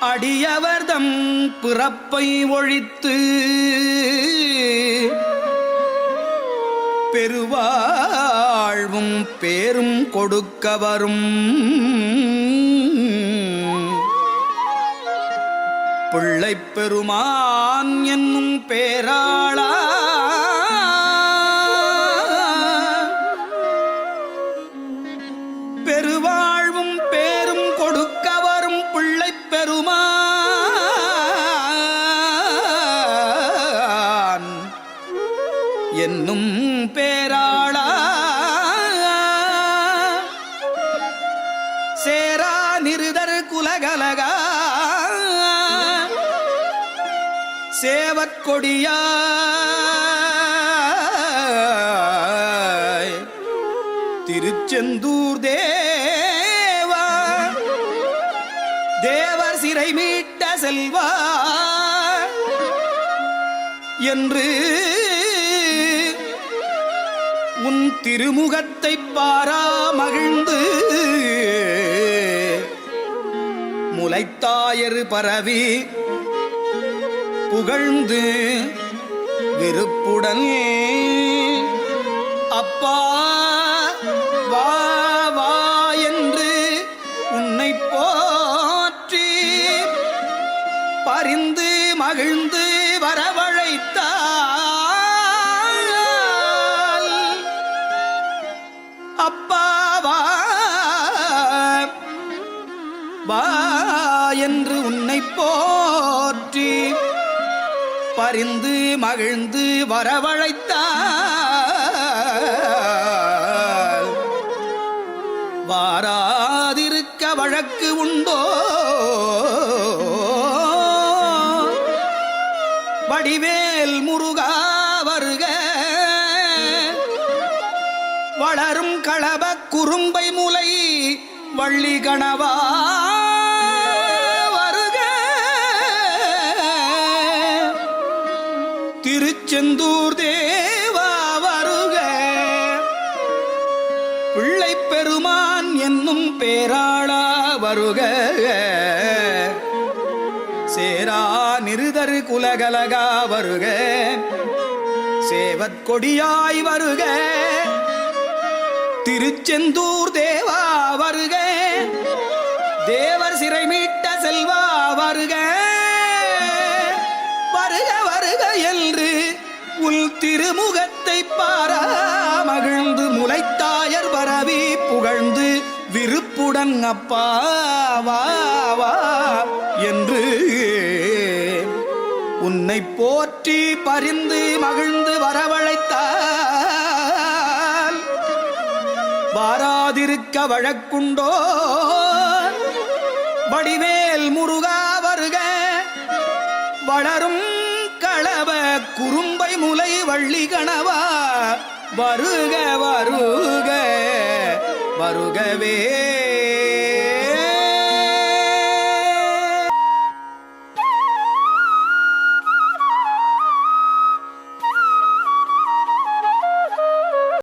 அடியவர்தம் பிறப்பை ஒழித்து பெருவாழ்வும் பேரும் கொடுக்க வரும் பிள்ளை பெருமான் என்னும் பேராளா என்னும் பேராளா? சேரா நிருதர் குலகலகா? சேவற்கொடியாய் திருச்செந்தூர் தேவா? தேவர் சிறை மீட்ட செல்வா? என்று திருமுகத்தை பாரா மகிழ்ந்து. முளைத்தாயரு பரவி புகழ்ந்து விருப்புடன் அப்பா வா வா என்று உன்னை போற்றி பரிந்து மகிழ்ந்து வா என்று உன்னை போற்றி பரிந்து மகிழ்ந்து வரவழைத்தால் வாராதிருக்க வழக்கு உண்டோ? வடிவேல் முருகா வருக. வளரும் களப குறும்பை முலை வள்ளி கணவா செந்தூர் தேவா வருக. பிள்ளை பெருமான் என்னும் பேராளா வருக. சேரா நிருதரு குலகலகா வருக. சேவற்கொடியாய் வருக. திருச்செந்தூர் தேவா வருக. தேவர் சிறை மீட்ட செல்வா வருக. வருக வருக என்று உள் திருமுகத்தை பாரா மகிழ்ந்து முளைத்தாயர் வரவி புகழ்ந்து விருப்புடன் அப்பா வா என்று உன்னை போற்றி பரிந்து மகிழ்ந்து வரவழைத்தால் வாராதிருக்க வழக்குண்டோ? வடிவேல் முருகா வருக வளரும் குறும்பை முலை வள்ளி கணவா வருக வருக வருகவே.